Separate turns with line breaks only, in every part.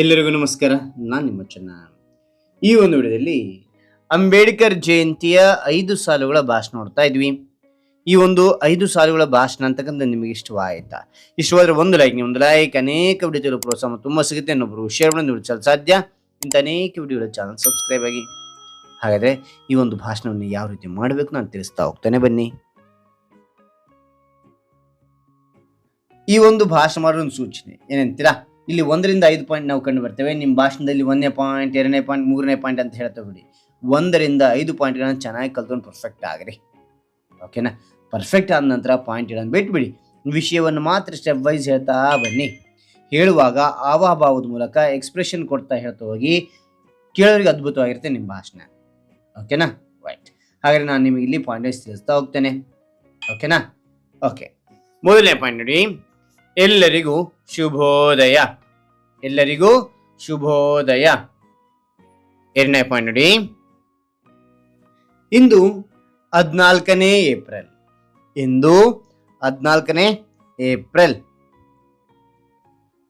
ಎಲ್ಲರಿಗೂ ನಮಸ್ಕಾರ. ನಾನು ನಿಮ್ಮ ಚೆನ್ನ. ಈ ಒಂದು ವಿಡಿಯೋದಲ್ಲಿ ಅಂಬೇಡ್ಕರ್ ಜಯಂತಿಯ ಐದು ಸಾಲುಗಳ ಭಾಷಣ ನೋಡ್ತಾ ಇದ್ವಿ. ಈ ಒಂದು ಐದು ಸಾಲುಗಳ ಭಾಷಣ ಅಂತಕ್ಕಂಥ ನಿಮಗೆ ಇಷ್ಟವಾಯಿತಾ? ಇಷ್ಟವಾದ್ರೆ ಒಂದು ಲೈಕ್ ಒಂದು ಲೈಕ್ ಅನೇಕ ವಿಡಿಯೋ ಪ್ರೋತ್ಸಾಹ ತುಂಬ ಸಿಗುತ್ತೆ ಅನ್ನೊಬ್ರು ಶೇರ್ ಮಾಡಿ ನೋಡಿ ಸಾಧ್ಯ. ಇಂಥ ಅನೇಕ ವಿಡಿಯೋಗಳ ಚಾನಲ್ ಸಬ್ಸ್ಕ್ರೈಬ್ ಆಗಿ. ಹಾಗಾದರೆ ಈ ಒಂದು ಭಾಷಣವನ್ನು ಯಾವ ರೀತಿ ಮಾಡಬೇಕು ನಾನು ತಿಳಿಸ್ತಾ ಹೋಗ್ತಾನೆ ಬನ್ನಿ. ಈ ಒಂದು ಭಾಷಣ ಮಾಡೋ ಒಂದು ಸೂಚನೆ. ಏನಂತೀರಾ? ಇಲ್ಲಿ ಒಂದರಿಂದ ಐದು ಪಾಯಿಂಟ್ ನಾವು ಕಂಡು ಬರ್ತೇವೆ ನಿಮ್ಮ ಭಾಷಣದಲ್ಲಿ ಒಂದನೇ ಪಾಯಿಂಟ್ ಎರಡನೇ ಪಾಯಿಂಟ್ ಮೂರನೇ ಪಾಯಿಂಟ್ ಅಂತ ಹೇಳ್ತಾ ಬಿಡಿ ಒಂದರಿಂದ ಐದು ಪಾಯಿಂಟ್ಗಳನ್ನು ಚೆನ್ನಾಗಿ ಕಲ್ತ್ಕೊಂಡು ಪರ್ಫೆಕ್ಟ್ ಆಗ್ರಿ. ಓಕೆನಾ ಪರ್ಫೆಕ್ಟ್ ಆದ ನಂತರ ಪಾಯಿಂಟ್ಗಳನ್ನು ಬಿಟ್ಬಿಡಿ. ವಿಷಯವನ್ನು ಮಾತ್ರ ಸ್ಟೆಪ್ ವೈಸ್ ಹೇಳ್ತಾ ಬನ್ನಿ. ಹೇಳುವಾಗ ಆವಾಭಾವದ ಮೂಲಕ ಎಕ್ಸ್ಪ್ರೆಷನ್ ಕೊಡ್ತಾ ಹೇಳ್ತಾ ಹೋಗಿ ಕೇಳೋರಿಗೆ ಅದ್ಭುತವಾಗಿರುತ್ತೆ ನಿಮ್ಮ ಭಾಷಣ. ಓಕೆನಾ ರೈಟ್ ಹಾಗಾದರೆ ನಾನು ನಿಮಗೆ ಇಲ್ಲಿ ಪಾಯಿಂಟ್ ತಿಳಿಸ್ತಾ ಹೋಗ್ತೇನೆ. ಓಕೆನಾ ಓಕೆ ಮೊದಲನೇ ಪಾಯಿಂಟ್ ನೋಡಿ. ಎಲ್ಲರಿಗೂ ಶುಭೋದಯ. ಎಲ್ಲರಿಗೂ ಶುಭೋದಯ. ಎರಡನೇ ಪಾಯಿಂಟ್ ನೋಡಿ. ಇಂದು ಹದಿನಾಲ್ಕನೇ ಏಪ್ರಿಲ್. ಇಂದು ಹದಿನಾಲ್ಕನೇ ಏಪ್ರಿಲ್.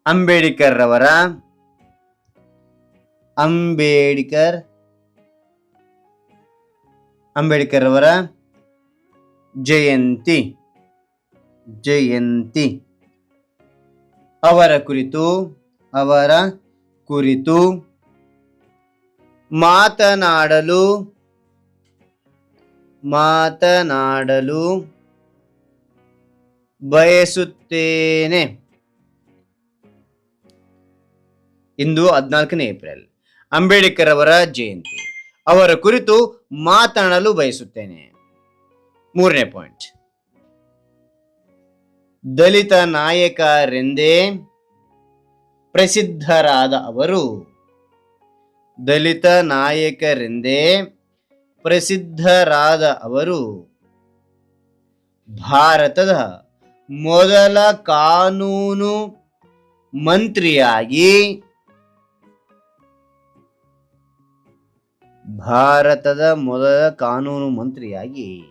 ಅಂಬೇಡ್ಕರ್ ರವರ ಅಂಬೇಡ್ಕರ್ ಅಂಬೇಡ್ಕರ್ ರವರ ಜಯಂತಿ. ಜಯಂತಿ. ಅವರ ಕುರಿತು ಅವರ ಕುರಿತು ಮಾತನಾಡಲು ಮಾತನಾಡಲು ಬಯಸುತ್ತೇನೆ. ಇಂದು ಹದಿನಾಲ್ಕನೇ ಏಪ್ರಿಲ್ ಅಂಬೇಡ್ಕರ್ ಅವರ ಜಯಂತಿ. ಅವರ ಕುರಿತು ಮಾತನಾಡಲು ಬಯಸುತ್ತೇನೆ. ಮೂರನೇ ಪಾಯಿಂಟ್ ದಲಿತ ನಾಯಕರೆಂದೇ ಪ್ರಸಿದ್ಧರಾದ ಅವರು. ದಲಿತ ನಾಯಕರೆಂದೇ ಪ್ರಸಿದ್ಧರಾದ ಅವರು. ಭಾರತದ ಮೊದಲ ಕಾನೂನು ಮಂತ್ರಿಯಾಗಿ ಭಾರತದ ಮೊದಲ ಕಾನೂನು ಮಂತ್ರಿಯಾಗಿ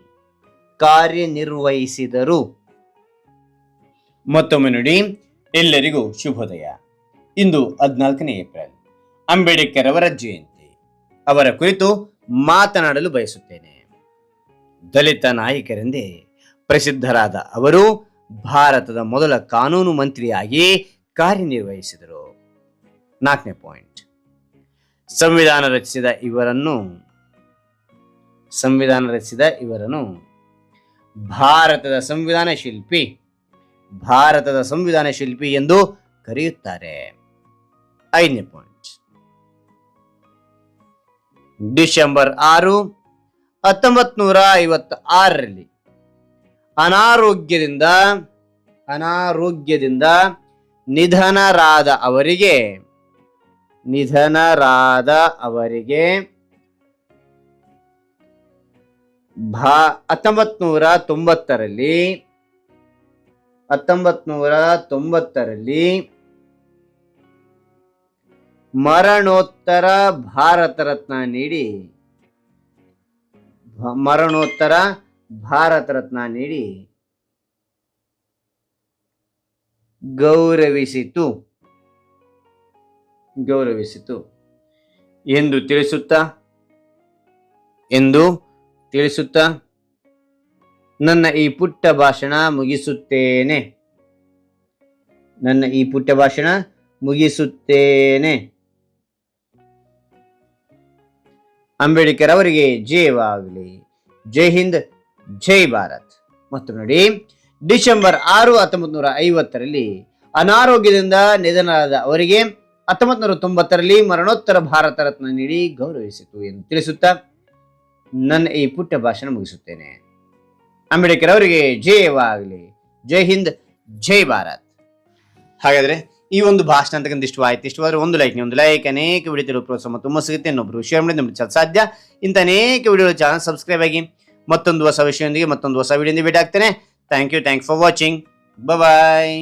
ಕಾರ್ಯನಿರ್ವಹಿಸಿದರು. ಮತ್ತೊಮ್ಮೆ ನೋಡಿ, ಎಲ್ಲರಿಗೂ ಶುಭೋದಯ. ಇಂದು ಹದಿನಾಲ್ಕನೇ ಏಪ್ರಿಲ್. ಅಂಬೇಡ್ಕರ್ ಅವರ ಜಯಂತಿ. ಅವರ ಕುರಿತು ಮಾತನಾಡಲು ಬಯಸುತ್ತೇನೆ. ದಲಿತ ನಾಯಕರೆಂದೇ ಪ್ರಸಿದ್ಧರಾದ ಅವರು ಭಾರತದ ಮೊದಲ ಕಾನೂನು ಮಂತ್ರಿಯಾಗಿ ಕಾರ್ಯನಿರ್ವಹಿಸಿದರು. ನಾಲ್ಕನೇ ಪಾಯಿಂಟ್. ಸಂವಿಧಾನ ರಚಿಸಿದ ಇವರನ್ನು, ಸಂವಿಧಾನ ರಚಿಸಿದ ಇವರನ್ನು ಭಾರತದ ಸಂವಿಧಾನ ಶಿಲ್ಪಿ ಭಾರತದ ಸಂವಿಧಾನ ಶಿಲ್ಪಿ ಎಂದು ಕರೆಯುತ್ತಾರೆ. ಐದನೇ ಪಾಯಿಂಟ್ ಡಿಸೆಂಬರ್ ಆರು ಹತ್ತೊಂಬತ್ ನೂರ ಐವತ್ತ ಆರರಲ್ಲಿ ಅನಾರೋಗ್ಯದಿಂದ ಅನಾರೋಗ್ಯದಿಂದ ನಿಧನರಾದ ಅವರಿಗೆ ನಿಧನರಾದ ಅವರಿಗೆ ಭಾ ಹತ್ತೊಂಬತ್ ನೂರ ತೊಂಬತ್ತರಲ್ಲಿ ಹತ್ತೊಂಬತ್ ನೂರ ತೊಂಬತ್ತರಲ್ಲಿ ಮರಣೋತ್ತರ ಭಾರತ ರತ್ನ ನೀಡಿ ಮರಣೋತ್ತರ ಭಾರತ ರತ್ನ ನೀಡಿ ಗೌರವಿಸಿತು. ಗೌರವಿಸಿತು. ಎಂದು ತಿಳಿಸುತ್ತಾ? ಎಂದು ತಿಳಿಸುತ್ತಾ? ನನ್ನ ಈ ಪುಟ್ಟ ಭಾಷಣ ಮುಗಿಸುತ್ತೇನೆ. ನನ್ನ ಈ ಪುಟ್ಟ ಭಾಷಣ ಮುಗಿಸುತ್ತೇನೆ. ಅಂಬೇಡ್ಕರ್ ಅವರಿಗೆ ಜಯವಾಗಲಿ. ಜೈ ಹಿಂದ್, ಜೈ ಭಾರತ್. ಮತ್ತು ನೋಡಿ, ಡಿಸೆಂಬರ್ ಆರು ಹತ್ತೊಂಬತ್ತು ನೂರ ಐವತ್ತರಲ್ಲಿ ಅನಾರೋಗ್ಯದಿಂದ ನಿಧನರಾದ ಅವರಿಗೆ ಹತ್ತೊಂಬತ್ತು ನೂರ ತೊಂಬತ್ತರಲ್ಲಿ ಮರಣೋತ್ತರ ಭಾರತ ರತ್ನ ನೀಡಿ ಗೌರವಿಸಿತು ಎಂದು ತಿಳಿಸುತ್ತಾ ನನ್ನ ಈ ಪುಟ್ಟ ಭಾಷಣ ಮುಗಿಸುತ್ತೇನೆ. ಅಂಬೇಡ್ಕರ್ ಅವರಿಗೆ ಜಯವಾಗಲಿ ಜೈ ಹಿಂದ್, ಜೈ ಭಾರತ್. ಹಾಗಾದ್ರೆ ಈ ಒಂದು ಭಾಷಣ ಅಂತಕ್ಕಂಥ ಇಷ್ಟವಾಯ್ತು ಇಷ್ಟವಾದ್ರೆ ಒಂದು ಲೈಕ್ ಒಂದು ಲೈಕ್ ಅನೇಕ ವಿಡಿಯೋ ತಿಳಿಯುವ ಪ್ರೋತ್ಸಾಹ ತುಂಬ ಸಿಗುತ್ತೆ. ಇನ್ನೊಬ್ರು ಶೇರ್ ಮಾಡಿ ನಮ್ಮ ಸಾಧ್ಯ. ಇಂಥ ಅನೇಕ ವಿಡಿಯೋ ಚಾನಲ್ ಸಬ್ಸ್ಕ್ರೈಬ್ ಆಗಿ ಮತ್ತೊಂದು ಹೊಸ ವಿಷಯದೊಂದಿಗೆ ಮತ್ತೊಂದು ಹೊಸ ವಿಡಿಯೋದಿಂದ ಭೇಟಿ ಆಗ್ತೇನೆ thank you thank for watching bye